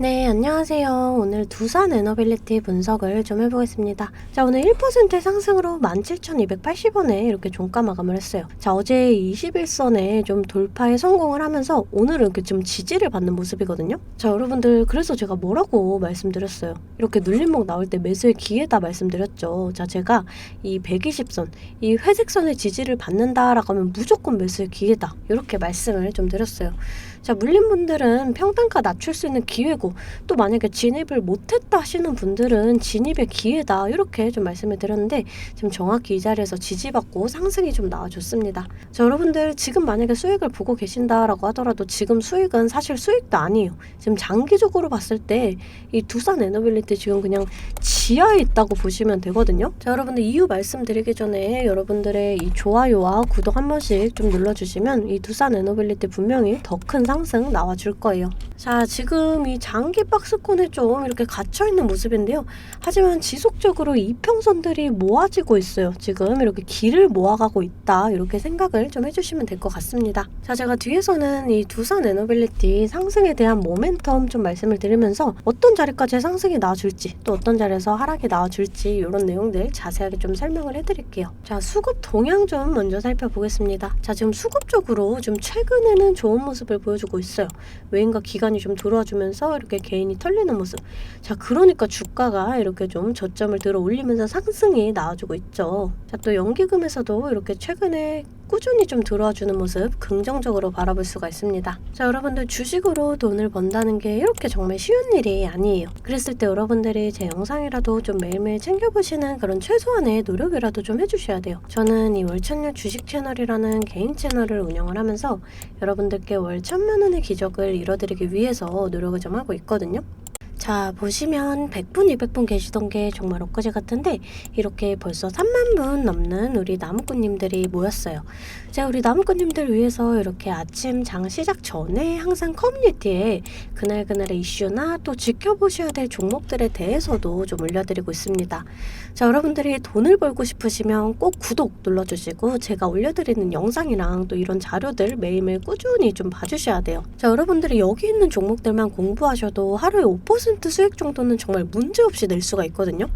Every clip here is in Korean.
네, 안녕하세요. 오늘 두산 에너빌리티 분석을 좀 해보겠습니다. 자, 오늘 1% 상승으로 17,280원에 이렇게 종가 마감을 했어요. 자, 어제 21선에 좀 돌파에 성공을 하면서 오늘은 이렇게 좀 지지를 받는 모습이거든요. 자, 여러분들, 그래서 제가 뭐라고 말씀드렸어요. 이렇게 눌림목 나올 때 매수의 기회다 말씀드렸죠. 자, 제가 이 120선, 이 회색선의 지지를 받는다라고 하면 무조건 매수의 기회다. 이렇게 말씀을 좀 드렸어요. 자, 물린 분들은 평단가 낮출 수 있는 기회고 또 만약에 진입을 못했다 하시는 분들은 진입의 기회다 이렇게 좀 말씀을 드렸는데 지금 정확히 이 자리에서 지지받고 상승이 좀 나와줬습니다. 자, 여러분들 지금 만약에 수익을 보고 계신다라고 하더라도 지금 수익은 사실 수익도 아니에요. 지금 장기적으로 봤을 때 이 두산 에너빌리티 지금 그냥 지하에 있다고 보시면 되거든요. 자, 여러분들 이유 말씀드리기 전에 여러분들의 이 좋아요와 구독 한 번씩 좀 눌러주시면 이 두산 에너빌리티 분명히 더 큰 상승 나와줄 거예요. 자, 지금 이 장기 박스권에 좀 이렇게 갇혀있는 모습인데요. 하지만 지속적으로 이평선들이 모아지고 있어요. 지금 이렇게 길을 모아가고 있다. 이렇게 생각을 좀 해주시면 될 것 같습니다. 자, 제가 뒤에서는 이 두산 에너빌리티 상승에 대한 모멘텀 좀 말씀을 드리면서 어떤 자리까지 상승이 나와줄지 또 어떤 자리에서 하락이 나와줄지 이런 내용들 자세하게 좀 설명을 해드릴게요. 자, 수급 동향 좀 먼저 살펴보겠습니다. 자, 지금 수급적으로 좀 최근에는 좋은 모습을 보여주고 있어요. 외인과 기관이 좀 들어와주면서 이렇게 개인이 털리는 모습. 자, 그러니까 주가가 이렇게 좀 저점을 들어 올리면서 상승이 나와주고 있죠. 자, 또 연기금에서도 이렇게 최근에 꾸준히 좀 들어와주는 모습 긍정적으로 바라볼 수가 있습니다. 자, 여러분들 주식으로 돈을 번다는 게 이렇게 정말 쉬운 일이 아니에요. 그랬을 때 여러분들이 제 영상이라도 좀 매일매일 챙겨보시는 그런 최소한의 노력이라도 좀 해주셔야 돼요. 저는 이 월천년 주식 채널이라는 개인 채널을 운영을 하면서 여러분들께 월 천만 원의 기적을 이뤄드리기 위해서 노력을 좀 하고 있거든요. 자, 보시면 100분, 200분 계시던 게 정말 엊그제 같은데 이렇게 벌써 3만 분 넘는 우리 나무꾼님들이 모였어요. 제가 우리 나무꾼님들 위해서 이렇게 아침 장 시작 전에 항상 커뮤니티에 그날그날의 이슈나 또 지켜보셔야 될 종목들에 대해서도 좀 올려드리고 있습니다. 자, 여러분들이 돈을 벌고 싶으시면 꼭 구독 눌러주시고 제가 올려드리는 영상이랑 또 이런 자료들 매일매일 꾸준히 좀 봐주셔야 돼요. 자, 여러분들이 여기 있는 종목들만 공부하셔도 하루에 5% 수익 정도는 정말 문제없이 낼 수가 있거든요.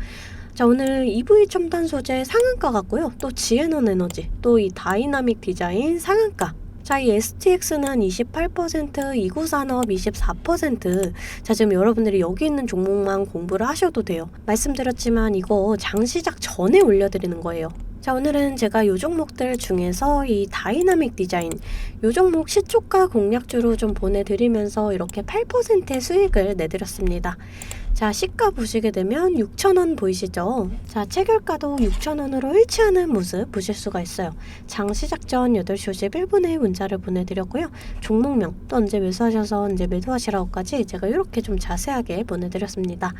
자 오늘 EV 첨단 소재 상한가 같고요. 또 지에논 에너지, 또 이 다이나믹 디자인 상한가. 자, 이 STX는 28%, 이구산업 24%. 자, 지금 여러분들이 여기 있는 종목만 공부를 하셔도 돼요. 말씀드렸지만 이거 장 시작 전에 올려드리는 거예요. 자, 오늘은 제가 요 종목들 중에서 이 다이나믹 디자인, 요 종목 시초가 공략주로 좀 보내드리면서 이렇게 8%의 수익을 내드렸습니다. 자, 시가 보시게 되면 6,000원 보이시죠? 자, 체결가도 6,000원으로 일치하는 모습 보실 수가 있어요. 장 시작 전 8시 51분에 문자를 보내드렸고요. 종목명, 또 언제 매수하셔서 언제 매도하시라고까지 제가 이렇게 좀 자세하게 보내드렸습니다.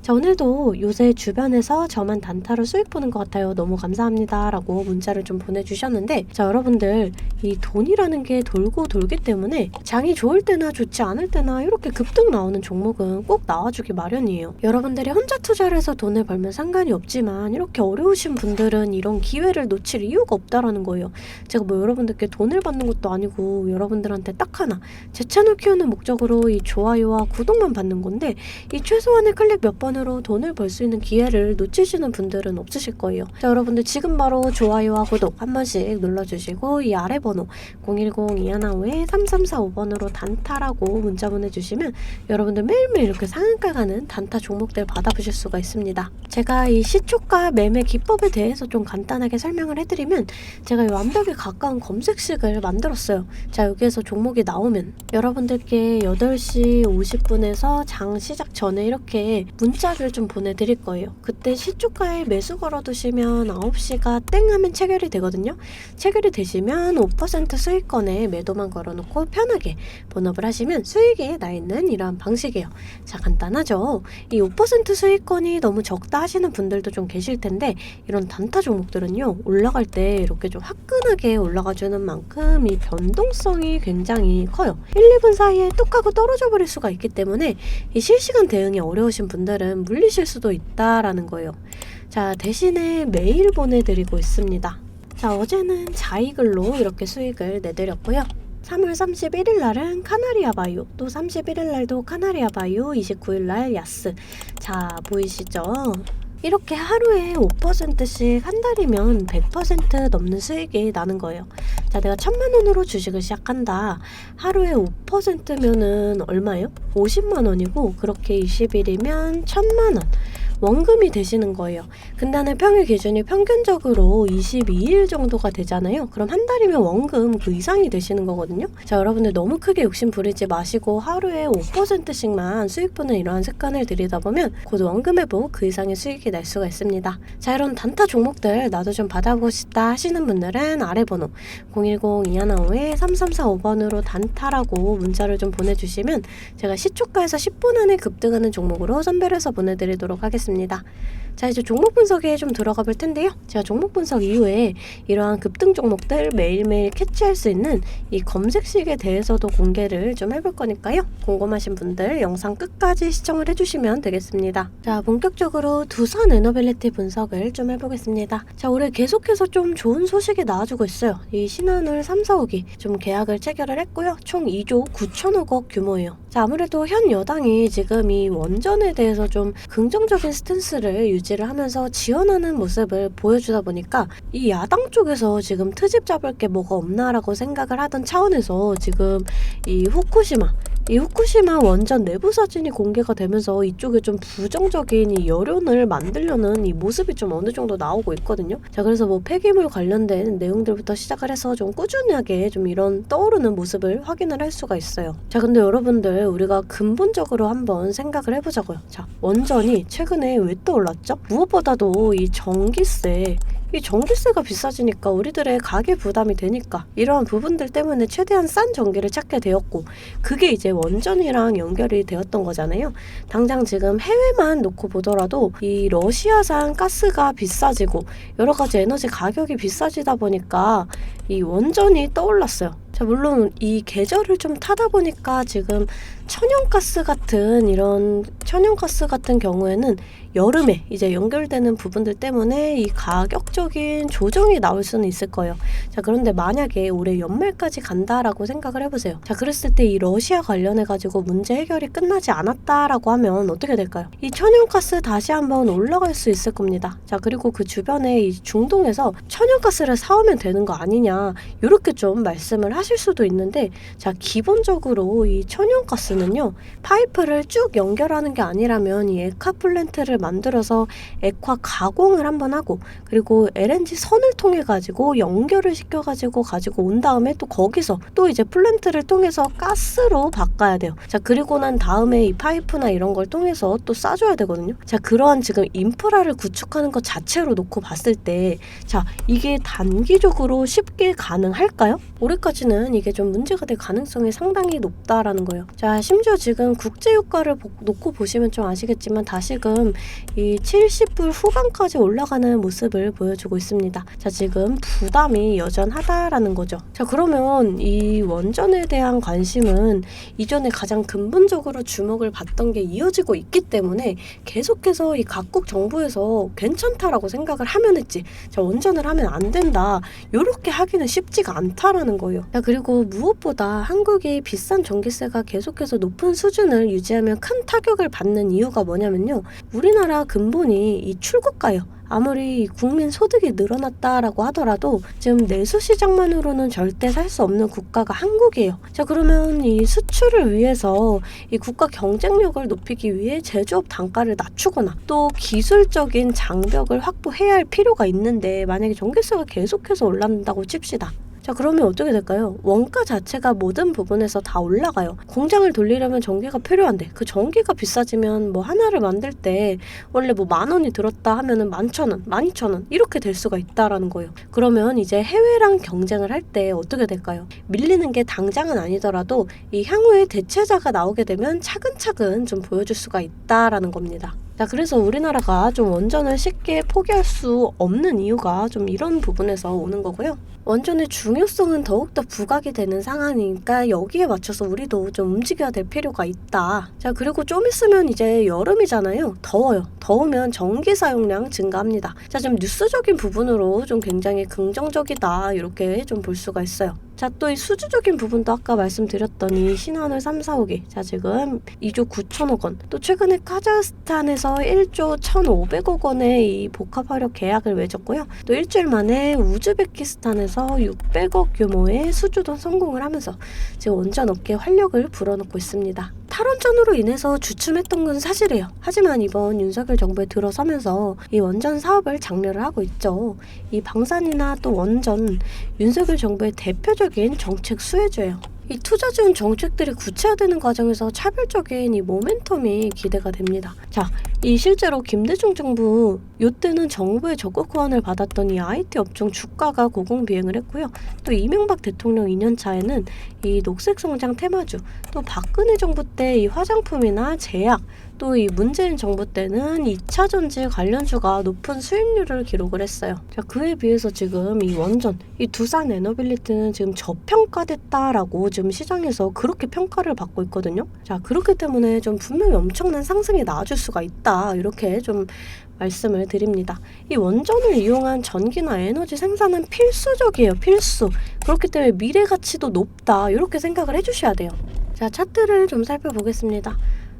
자, 오늘도 요새 주변에서 저만 단타로 수익 보는 것 같아요. 너무 감사합니다. 라고 문자를 좀 보내주셨는데, 자, 여러분들, 이 돈이라는 게 돌고 돌기 때문에 장이 좋을 때나 좋지 않을 때나 이렇게 급등 나오는 종목은 꼭 나와주기 마련 이에요. 여러분들이 혼자 투자를 해서 돈을 벌면 상관이 없지만 이렇게 어려우신 분들은 이런 기회를 놓칠 이유가 없다라는 거예요. 제가 뭐 여러분들께 돈을 받는 것도 아니고 여러분들한테 딱 하나 제 채널 키우는 목적으로 이 좋아요와 구독만 받는 건데 이 최소한의 클릭 몇 번으로 돈을 벌 수 있는 기회를 놓치시는 분들은 없으실 거예요. 자, 여러분들 지금 바로 좋아요와 구독 한 번씩 눌러주시고 이 아래 번호 010-215-3345번으로 단타라고 문자 보내주시면 여러분들 매일매일 이렇게 상한가 가는 단타 종목들 받아보실 수가 있습니다. 제가 이 시초가 매매 기법에 대해서 좀 간단하게 설명을 해드리면 제가 이 완벽에 가까운 검색식을 만들었어요. 자 여기에서 종목이 나오면 여러분들께 8시 50분에서 장 시작 전에 이렇게 문자를 좀 보내드릴 거예요. 그때 시초가에 매수 걸어두시면 9시가 땡 하면 체결이 되거든요. 체결이 되시면 5% 수익권에 매도만 걸어놓고 편하게 본업을 하시면 수익이 나 있는 이러한 방식이에요. 자 간단하죠. 이 5% 수익권이 너무 적다 하시는 분들도 좀 계실 텐데 이런 단타 종목들은요 올라갈 때 이렇게 좀 화끈하게 올라가 주는 만큼 이 변동성이 굉장히 커요. 1, 2분 사이에 뚝 하고 떨어져 버릴 수가 있기 때문에 이 실시간 대응이 어려우신 분들은 물리실 수도 있다라는 거예요. 자 대신에 메일 보내드리고 있습니다. 자 어제는 자이글로 이렇게 수익을 내드렸고요 3월 31일 날은 카나리아 바이오, 또 31일 날도 카나리아 바이오, 29일 날 야스. 자, 보이시죠? 이렇게 하루에 5%씩 한 달이면 100% 넘는 수익이 나는 거예요. 자, 내가 천만 원으로 주식을 시작한다. 하루에 5%면은 얼마예요? 50만 원이고 그렇게 20일이면 천만 원. 원금이 되시는 거예요. 근데는 평일 기준이 평균적으로 22일 정도가 되잖아요. 그럼 한 달이면 원금 그 이상이 되시는 거거든요. 자, 여러분들 너무 크게 욕심 부리지 마시고 하루에 5%씩만 수익 보는 이러한 습관을 들이다 보면 곧 원금해보 그 이상의 수익이 날 수가 있습니다. 자, 이런 단타 종목들 나도 좀 받아보고 싶다 하시는 분들은 아래 번호 010-215-3345번으로 단타라고 문자를 좀 보내주시면 제가 시초가에서 10분 안에 급등하는 종목으로 선별해서 보내드리도록 하겠습니다. 자 이제 종목 분석에 좀 들어가 볼 텐데요. 제가 종목 분석 이후에 이러한 급등 종목들 매일매일 캐치할 수 있는 이 검색식에 대해서도 공개를 좀 해볼 거니까요. 궁금하신 분들 영상 끝까지 시청을 해주시면 되겠습니다. 자 본격적으로 두산 에너빌리티 분석을 좀 해보겠습니다. 자 올해 계속해서 좀 좋은 소식이 나와주고 있어요. 이 신한울 3, 4호기 좀 계약을 체결을 했고요. 총 2조 9천억 원 규모예요. 자 아무래도 현 여당이 지금 이 원전에 대해서 좀 긍정적인 스탠스를 유지를 하면서 지원하는 모습을 보여주다 보니까 이 야당 쪽에서 지금 트집 잡을 게 뭐가 없나라고 생각을 하던 차원에서 지금 이 후쿠시마 이 후쿠시마 원전 내부 사진이 공개가 되면서 이쪽에 좀 부정적인 이 여론을 만들려는 이 모습이 좀 어느 정도 나오고 있거든요. 자, 그래서 뭐 폐기물 관련된 내용들부터 시작을 해서 좀 꾸준하게 좀 이런 떠오르는 모습을 확인을 할 수가 있어요. 자, 근데 여러분들 우리가 근본적으로 한번 생각을 해보자고요. 자, 원전이 최근에 왜 떠올랐죠? 무엇보다도 이 전기세 이 전기세가 비싸지니까 우리들의 가계 부담이 되니까 이러한 부분들 때문에 최대한 싼 전기를 찾게 되었고 그게 이제 원전이랑 연결이 되었던 거잖아요. 당장 지금 해외만 놓고 보더라도 이 러시아산 가스가 비싸지고 여러 가지 에너지 가격이 비싸지다 보니까 이 원전이 떠올랐어요. 자, 물론 이 계절을 좀 타다 보니까 지금 천연가스 같은 이런 천연가스 같은 경우에는 여름에 이제 연결되는 부분들 때문에 이 가격적인 조정이 나올 수는 있을 거예요. 자, 그런데 만약에 올해 연말까지 간다라고 생각을 해보세요. 자, 그랬을 때 이 러시아 관련해가지고 문제 해결이 끝나지 않았다라고 하면 어떻게 될까요? 이 천연가스 다시 한번 올라갈 수 있을 겁니다. 자, 그리고 그 주변에 이 중동에서 천연가스를 사오면 되는 거 아니냐, 이렇게 좀 말씀을 하실 수도 있는데, 자, 기본적으로 이 천연가스는요, 파이프를 쭉 연결하는 게 아니라면 이 에카 플랜트를 만들어서 액화 가공을 한번 하고 그리고 LNG 선을 통해 가지고 연결을 시켜 가지고 가지고 온 다음에 또 거기서 또 이제 플랜트를 통해서 가스로 바꿔야 돼요. 자 그리고 난 다음에 이 파이프나 이런 걸 통해서 또 싸줘야 되거든요. 자 그러한 지금 인프라를 구축하는 것 자체로 놓고 봤을 때 자 이게 단기적으로 쉽게 가능할까요? 올해까지는 이게 좀 문제가 될 가능성이 상당히 높다라는 거예요. 자 심지어 지금 국제유가를 보- 놓고 보시면 좀 아시겠지만 다시금 이 70불 후반까지 올라가는 모습을 보여주고 있습니다. 자, 지금 부담이 여전하다라는 거죠. 자, 그러면 이 원전에 대한 관심은 이전에 가장 근본적으로 주목을 받던 게 이어지고 있기 때문에 계속해서 이 각국 정부에서 괜찮다라고 생각을 하면 했지. 자, 원전을 하면 안 된다. 요렇게 하기는 쉽지가 않다라는 거예요. 자, 그리고 무엇보다 한국이 비싼 전기세가 계속해서 높은 수준을 유지하며 큰 타격을 받는 이유가 뭐냐면요. 우리나라 근본이 이 출국가요. 아무리 국민 소득이 늘어났다라고 하더라도 지금 내수 시장만으로는 절대 살 수 없는 국가가 한국이에요. 자 그러면 이 수출을 위해서 이 국가 경쟁력을 높이기 위해 제조업 단가를 낮추거나 또 기술적인 장벽을 확보해야 할 필요가 있는데 만약에 전기세가 계속해서 올라간다고 칩시다. 자 그러면 어떻게 될까요? 원가 자체가 모든 부분에서 다 올라가요. 공장을 돌리려면 전기가 필요한데 그 전기가 비싸지면 뭐 하나를 만들 때 원래 뭐 만 원이 들었다 하면은 만천 원, 만 이천 원 이렇게 될 수가 있다라는 거예요. 그러면 이제 해외랑 경쟁을 할 때 어떻게 될까요? 밀리는 게 당장은 아니더라도 이 향후에 대체자가 나오게 되면 차근차근 좀 보여줄 수가 있다라는 겁니다. 자, 그래서 우리나라가 좀 원전을 쉽게 포기할 수 없는 이유가 좀 이런 부분에서 오는 거고요. 원전의 중요성은 더욱더 부각이 되는 상황이니까 여기에 맞춰서 우리도 좀 움직여야 될 필요가 있다. 자, 그리고 좀 있으면 이제 여름이잖아요. 더워요. 더우면 전기 사용량 증가합니다. 자, 좀 뉴스적인 부분으로 좀 굉장히 긍정적이다. 이렇게 좀 볼 수가 있어요. 자, 또 이 수주적인 부분도 아까 말씀드렸던 이 신한울 3, 4, 5기. 자, 지금 2조 9천억 원. 또 최근에 카자흐스탄에서 1조 1,500억 원의 이 복합화력 계약을 맺었고요. 또 일주일 만에 우즈베키스탄에서 600억 규모의 수주도 성공을 하면서 지금 원전 업계에 활력을 불어넣고 있습니다. 탈원전으로 인해서 주춤했던 건 사실이에요. 하지만 이번 윤석열 정부에 들어서면서 이 원전 사업을 장려를 하고 있죠. 이 방산이나 또 원전, 윤석열 정부의 대표적 인 정책 수혜주예요. 이 투자 지원 정책들이 구체화되는 과정에서 차별적인 이 모멘텀이 기대가 됩니다. 자, 이 실제로 김대중 정부 요때는 정부의 적극 후원을 받았던 이 IT 업종 주가가 고공비행을 했고요. 또 이명박 대통령 2년 차에는 이 녹색 성장 테마주, 또 박근혜 정부 때 이 화장품이나 제약, 또 이 문재인 정부 때는 2차 전지 관련주가 높은 수익률을 기록을 했어요. 자, 그에 비해서 지금 이 원전, 이 두산 에너빌리티는 지금 저평가됐다라고 지금 시장에서 그렇게 평가를 받고 있거든요. 자, 그렇기 때문에 좀 분명히 엄청난 상승이 나와줄 수가 있다. 이렇게 좀 말씀을 드립니다. 이 원전을 이용한 전기나 에너지 생산은 필수적이에요. 필수. 그렇기 때문에 미래 가치도 높다. 이렇게 생각을 해주셔야 돼요. 자, 차트를 좀 살펴보겠습니다.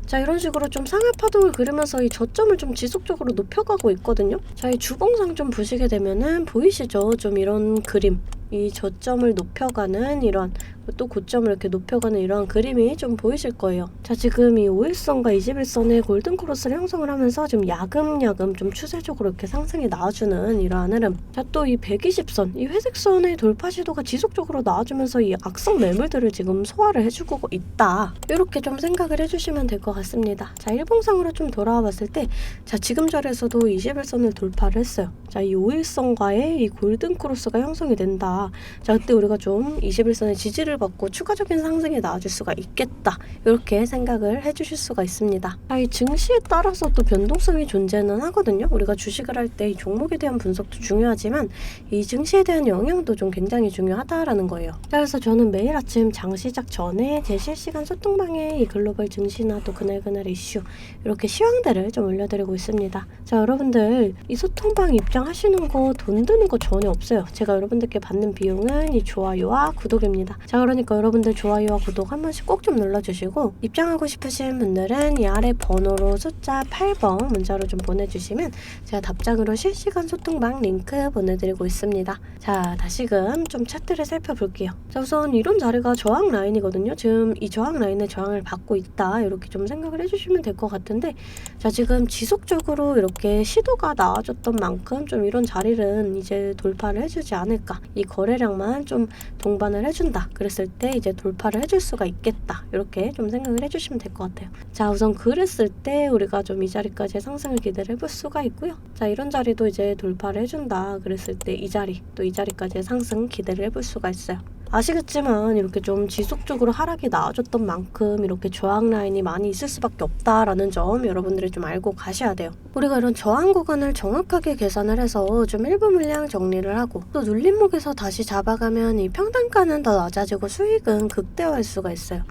자, 이런 식으로 좀 상하 파동을 그리면서 이 저점을 좀 지속적으로 높여가고 있거든요. 자, 이 주봉상 좀 보시게 되면은 보이시죠? 좀 이런 그림. 이 저점을 높여가는 이런 또 고점을 이렇게 높여가는 이러한 그림이 좀 보이실 거예요. 자, 지금 이 5일선과 21선의 골든 크로스를 형성을 하면서 지금 야금야금 좀 추세적으로 이렇게 상승이 나와주는 이러한 흐름. 자, 또 이 120선, 이 회색선의 돌파 시도가 지속적으로 나와주면서 이 악성 매물들을 지금 소화를 해주고 있다. 이렇게 좀 생각을 해주시면 될 것 같습니다. 자, 일봉상으로 좀 돌아와 봤을 때, 자, 지금 자리에서도 21선을 돌파를 했어요. 자, 이 5일선과의 이 골든 크로스가 형성이 된다. 자, 그때 우리가 좀 21선의 지지를 받고 추가적인 상승이 나와줄 수가 있겠다. 이렇게 생각을 해주실 수가 있습니다. 아, 이 증시에 따라서 또 변동성이 존재는 하거든요. 우리가 주식을 할 때 이 종목에 대한 분석도 중요하지만 이 증시에 대한 영향도 좀 굉장히 중요하다라는 거예요. 자, 그래서 저는 매일 아침 장 시작 전에 제 실시간 소통방에 이 글로벌 증시나 또 그날그날 이슈 이렇게 시황들을 좀 올려드리고 있습니다. 자, 여러분들 이 소통방 입장하시는 거 돈 드는 거 전혀 없어요. 제가 여러분들께 받는 비용은 이 좋아요와 구독입니다. 자, 그 러니까 여러분들 좋아요와 구독 한 번씩 꼭 좀 눌러주시고 입장하고 싶으신 분들은 이 아래 번호로 숫자 8번 문자로 좀 보내주시면 제가 답장으로 실시간 소통방 링크 보내드리고 있습니다. 자, 다시금 좀 차트를 살펴볼게요. 자, 우선 이런 자리가 저항 라인이거든요. 지금 이 저항 라인의 저항을 받고 있다. 이렇게 좀 생각을 해주시면 될 것 같은데 자, 지금 지속적으로 이렇게 시도가 나와줬던 만큼 좀 이런 자리는 이제 돌파를 해주지 않을까. 이 거래량만 좀 동반을 해준다. 그 랬을 때 이제 돌파를 해줄 수가 있겠다. 이렇게 좀 생각을 해주시면 될 것 같아요. 자, 우선 그랬을 때 우리가 좀 이 자리까지의 상승을 기대를 해볼 수가 있고요. 자, 이런 자리도 이제 돌파를 해준다. 그랬을 때 이 자리, 또 이 자리까지의 상승 기대를 해볼 수가 있어요. 아시겠지만 이렇게 좀 지속적으로 하락이 나와줬던 만큼 이렇게 저항 라인이 많이 있을 수밖에 없다라는 점 여러분들이 좀 알고 가셔야 돼요. 우리가 이런 저항 구간을 정확하게 계산을 해서 좀 일부 물량 정리를 하고 또 눌림목에서 다시 잡아가면 이 평단가는 더 낮아지고 수익은 극대화할 수가 있어요.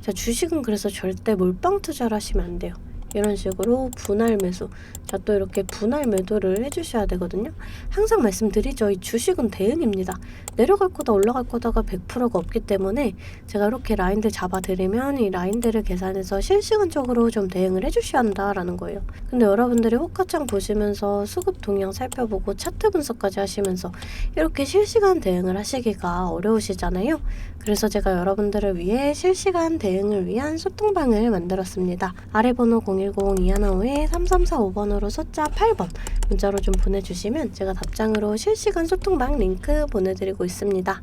자, 주식은 그래서 절대 몰빵 투자를 하시면 안 돼요. 이런 식으로 분할 매수. 자, 또 이렇게 분할 매도를 해주셔야 되거든요. 항상 말씀드리죠. 이 주식은 대응입니다. 내려갈 거다 올라갈 거다가 100%가 없기 때문에 제가 이렇게 라인들 잡아드리면 이 라인들을 계산해서 실시간적으로 좀 대응을 해주셔야 한다라는 거예요. 근데 여러분들이 호가창 보시면서 수급 동향 살펴보고 차트 분석까지 하시면서 이렇게 실시간 대응을 하시기가 어려우시잖아요. 그래서 제가 여러분들을 위해 실시간 대응을 위한 소통방을 만들었습니다. 아래 번호 010-2155-3345번으로 숫자 8번 문자로 좀 보내주시면 제가 답장으로 실시간 소통방 링크 보내드리고 있습니다.